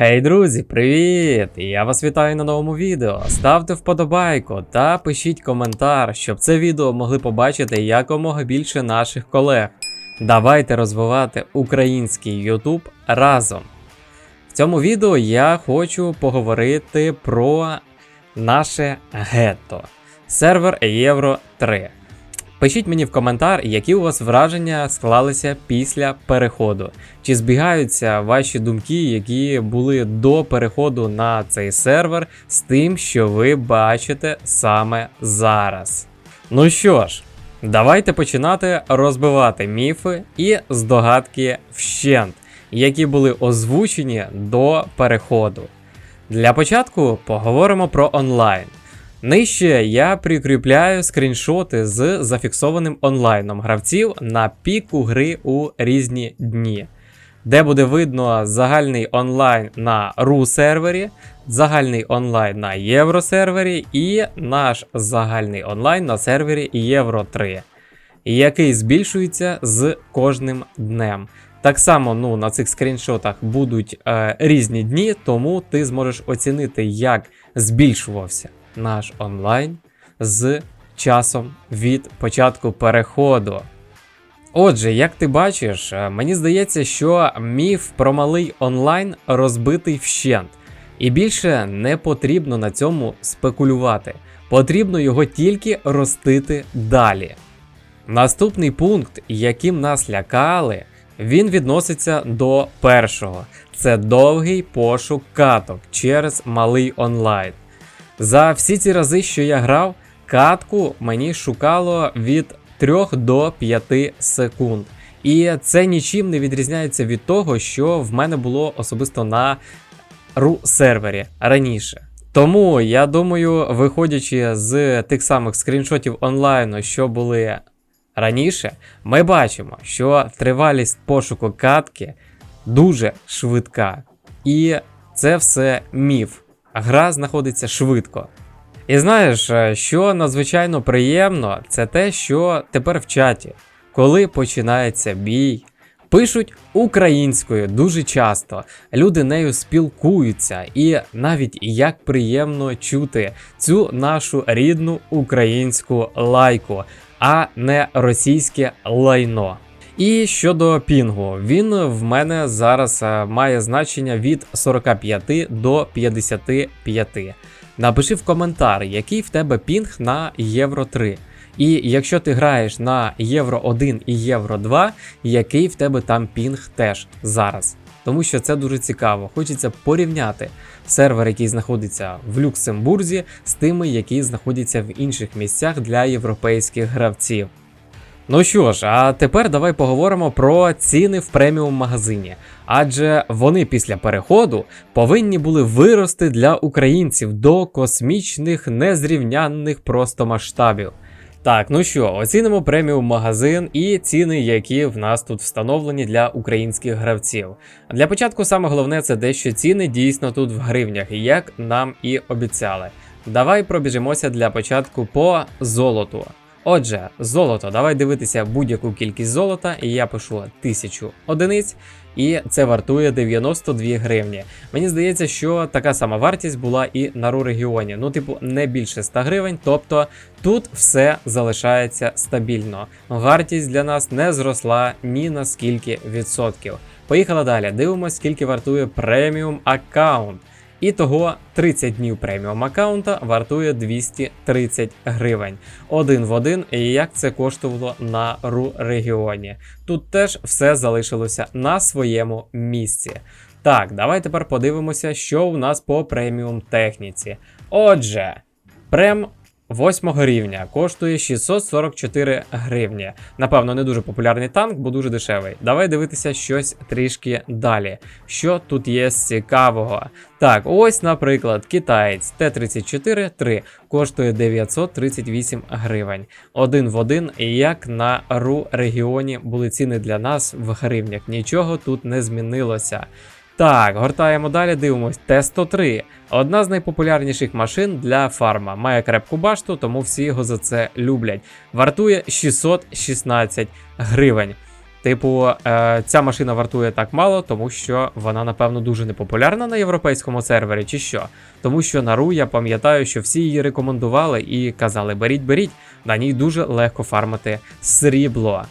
Гей, друзі, привіт! Я вас вітаю на новому відео. Ставте вподобайку та пишіть коментар, щоб це відео могли побачити якомога більше наших колег. Давайте розвивати український YouTube разом. В цьому відео я хочу поговорити про наше гетто. Сервер Євро 3. Пишіть мені в коментар, які у вас враження склалися після переходу. Чи збігаються ваші думки, які були до переходу на цей сервер, з тим, що ви бачите саме зараз? Ну що ж, давайте починати розбивати міфи і здогадки вщент, які були озвучені до переходу. Для початку поговоримо про онлайн. Нижче я прикріпляю скріншоти з зафіксованим онлайном гравців на піку гри у різні дні, де буде видно загальний онлайн на RU сервері, загальний онлайн на Євро сервері і наш загальний онлайн на сервері Євро 3, який збільшується з кожним днем. Так само ну, на цих скріншотах будуть е, різні дні, тому ти зможеш оцінити, як збільшувався наш онлайн з часом від початку переходу. Отже, як ти бачиш, е, мені здається, що міф про малий онлайн розбитий вщент, і більше не потрібно на цьому спекулювати. Потрібно його тільки ростити далі. Наступний пункт, яким нас лякали, він відноситься до першого: це довгий пошук каток через малий онлайн. За всі ці рази, що я грав, катку мені шукало від 3 до 5 секунд. І це нічим не відрізняється від того, що в мене було особисто на ру сервері раніше. Тому я думаю, виходячи з тих самих скріншотів онлайну, що були раніше, ми бачимо, що тривалість пошуку катки дуже швидка. І це все міф. Гра знаходиться швидко. І знаєш, е, що надзвичайно приємно, це те, що тепер в чаті, коли починається бій, пишуть українською дуже часто. Люди нею спілкуються, і навіть як приємно чути цю нашу рідну українську лайку, а не російське лайно. І щодо пінгу, він в мене зараз е, має значення від 45 до 55. Напиши в коментар, який в тебе пінг на Євро 3. І якщо ти граєш на Євро 1 і Євро 2, який в тебе там пінг теж зараз. Тому що це дуже цікаво. Хочеться порівняти сервер, який знаходиться в Люксембурзі, з тими, які знаходяться в інших місцях для європейських гравців. Ну що ж, а тепер давай поговоримо про ціни в преміум магазині, адже вони після переходу повинні були вирости для українців до космічних незрівнянних просто масштабів. Так, ну що, оцінимо преміум магазин і ціни, які в нас тут встановлені для українських гравців. Для початку саме головне це дещо ціни дійсно тут в гривнях, як нам і обіцяли. Давай пробіжимося для початку по золоту. Отже, золото, давай дивитися будь-яку кількість золота, і я пишу 1000 одиниць, і це вартує 92 гривні. Мені здається, що така сама вартість була і на ру регіоні. Ну, типу, не більше 100 гривень, тобто тут все залишається стабільно. Вартість для нас не зросла ні на скільки відсотків. Поїхали далі. Дивимося, скільки вартує преміум аккаунт. І того 30 днів преміум аккаунта вартує 230 гривень. Один в один, і як це коштувало на ру регіоні. Тут теж все залишилося на своєму місці. Так, давай тепер подивимося, що у нас по преміум техніці. Отже, прем 8 рівня коштує 644 гривні. Напевно, не дуже популярний танк, бо дуже дешевий. Давай дивитися щось трішки далі. Що тут є з цікавого? Так, ось, наприклад, китаєць Т-34 3 коштує 938 гривень. Один в один, як на ру регіоні були ціни для нас в гривнях. Нічого тут не змінилося. Так, гортаємо далі, дивимось. Т-103. Одна з найпопулярніших машин для фарма. Має крепку башту, тому всі його за це люблять. Вартує 616 гривень. Типу, е, ця машина вартує так мало, тому що вона, напевно, дуже непопулярна на європейському сервері, чи що? Тому що на RU я пам'ятаю, що всі її рекомендували і казали: беріть, беріть, на ній дуже легко фармити срібло.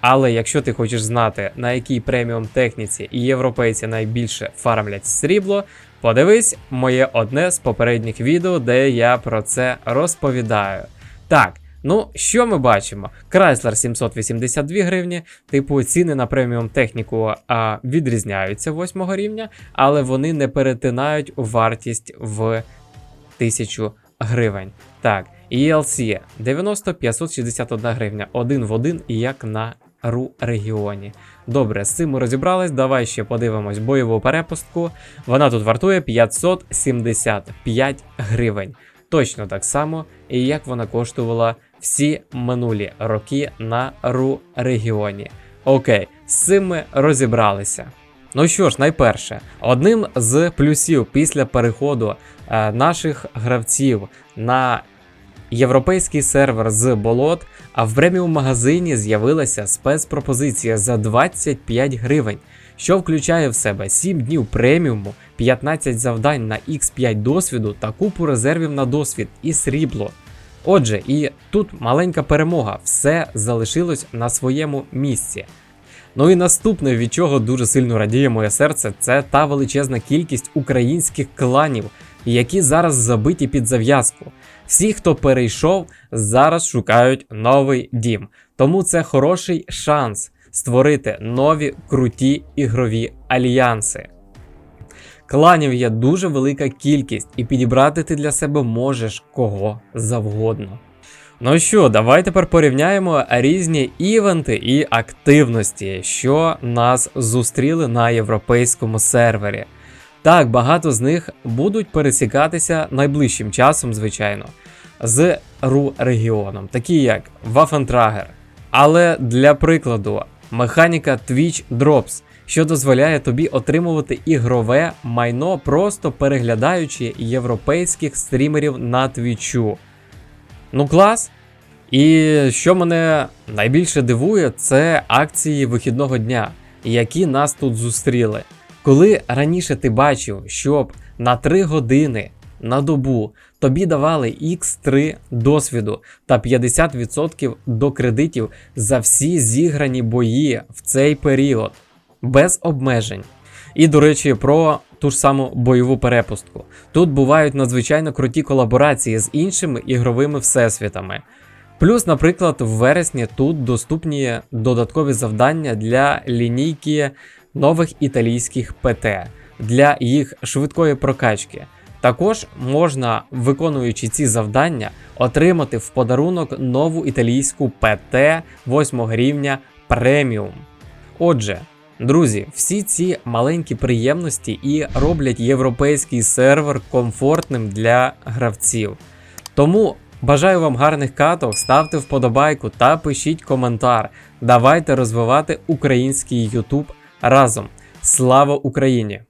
Але якщо ти хочеш знати, на якій преміум техніці і європейці найбільше фармлять срібло, подивись моє одне з попередніх відео, де я про це розповідаю. Так. Ну, що ми бачимо? Chrysler 782 гривні, типу ціни на преміум техніку а, відрізняються 8 рівня, але вони не перетинають вартість в 1000 гривень. Так, ELC 90 561 гривня, один в один, як на РУ регіоні. Добре, з цим ми розібрались. Давай ще подивимось бойову перепустку. Вона тут вартує 575 гривень. Точно так само, і як вона коштувала всі минулі роки на РУ регіоні. Окей, з цим ми розібралися. Ну що ж, найперше, одним з плюсів після переходу е, наших гравців на європейський сервер з болот, а в преміум магазині з'явилася спецпропозиція за 25 гривень, що включає в себе 7 днів преміуму, 15 завдань на X5 досвіду та купу резервів на досвід і срібло. Отже, і тут маленька перемога, все залишилось на своєму місці. Ну і наступне, від чого дуже сильно радіє моє серце, це та величезна кількість українських кланів, які зараз забиті під зав'язку. Всі, хто перейшов, зараз шукають новий дім. Тому це хороший шанс створити нові круті ігрові альянси. Кланів є дуже велика кількість, і підібрати ти для себе можеш кого завгодно. Ну що, давай тепер порівняємо різні івенти і активності, що нас зустріли на європейському сервері. Так, багато з них будуть пересікатися найближчим часом, звичайно, з РУ регіоном, такі як Waffentrager. Але для прикладу, механіка Twitch Drops, що дозволяє тобі отримувати ігрове майно, просто переглядаючи європейських стрімерів на твічу. Ну, клас. І що мене найбільше дивує, це акції вихідного дня, які нас тут зустріли. Коли раніше ти бачив, щоб на 3 години на добу тобі давали X3 досвіду та 50% до кредитів за всі зіграні бої в цей період, без обмежень. І, до речі, про ту ж саму бойову перепустку. Тут бувають надзвичайно круті колаборації з іншими ігровими всесвітами. Плюс, наприклад, в вересні тут доступні додаткові завдання для лінійки нових італійських ПТ для їх швидкої прокачки. Також можна, виконуючи ці завдання, отримати в подарунок нову італійську ПТ 8 рівня преміум. Отже, друзі, всі ці маленькі приємності і роблять європейський сервер комфортним для гравців. Тому бажаю вам гарних каток, ставте вподобайку та пишіть коментар. Давайте розвивати український YouTube разом. Слава Україні!